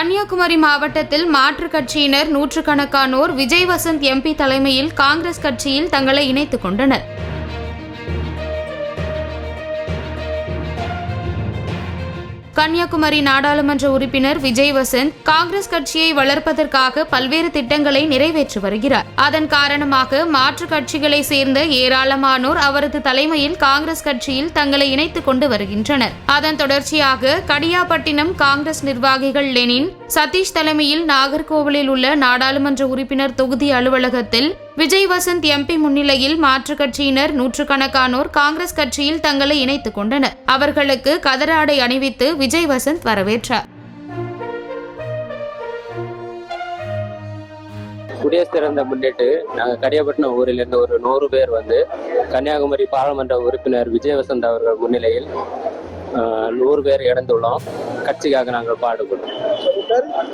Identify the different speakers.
Speaker 1: கன்னியாகுமரி மாவட்டத்தில் மாற்றுக் கட்சியினர் நூற்றுக்கணக்கானோர் விஜய் வசந்த் எம்பி தலைமையில் காங்கிரஸ் கட்சியில் தங்களை இணைத்துக் கொண்டனர். கன்னியாகுமரி நாடாளுமன்ற உறுப்பினர் விஜய் வசந்த் காங்கிரஸ் கட்சியை வளர்ப்பதற்காக பல்வேறு திட்டங்களை நிறைவேற்றி வருகிறார். அதன் காரணமாக மாற்றுக் கட்சிகளை சேர்ந்த ஏராளமானோர் அவரது தலைமையில் காங்கிரஸ் கட்சியில் தங்களை இணைத்துக் கொண்டு வருகின்றனர். அதன் தொடர்ச்சியாக கடியாப்பட்டினம் காங்கிரஸ் நிர்வாகிகள் லெனின் சதீஷ் தலைமையில் நாகர்கோவிலில் உள்ள நாடாளுமன்ற உறுப்பினர் தொகுதி அலுவலகத்தில் விஜய் வசந்த் எம்பி முன்னிலையில் மாற்றுக் கட்சியினர் நூற்றுக்கணக்கானோர் காங்கிரஸ் கட்சியில் தங்களை இணைத்துக் கொண்டனர். அவர்களுக்கு கதராடை அணிவித்து விஜய் வசந்த் வரவேற்றார்.
Speaker 2: குடியரசு திறந்த முன்னிட்டு நாங்கள் கடியாப்பட்டினம் ஊரில் இருந்து ஒரு நூறு பேர் வந்து கன்னியாகுமரி பாராளுமன்ற உறுப்பினர் விஜயவசந்த் அவர்கள் முன்னிலையில் நூறு பேர் இழந்துள்ளோம் கட்சிக்காக நாங்கள் பாடுபடுறோம்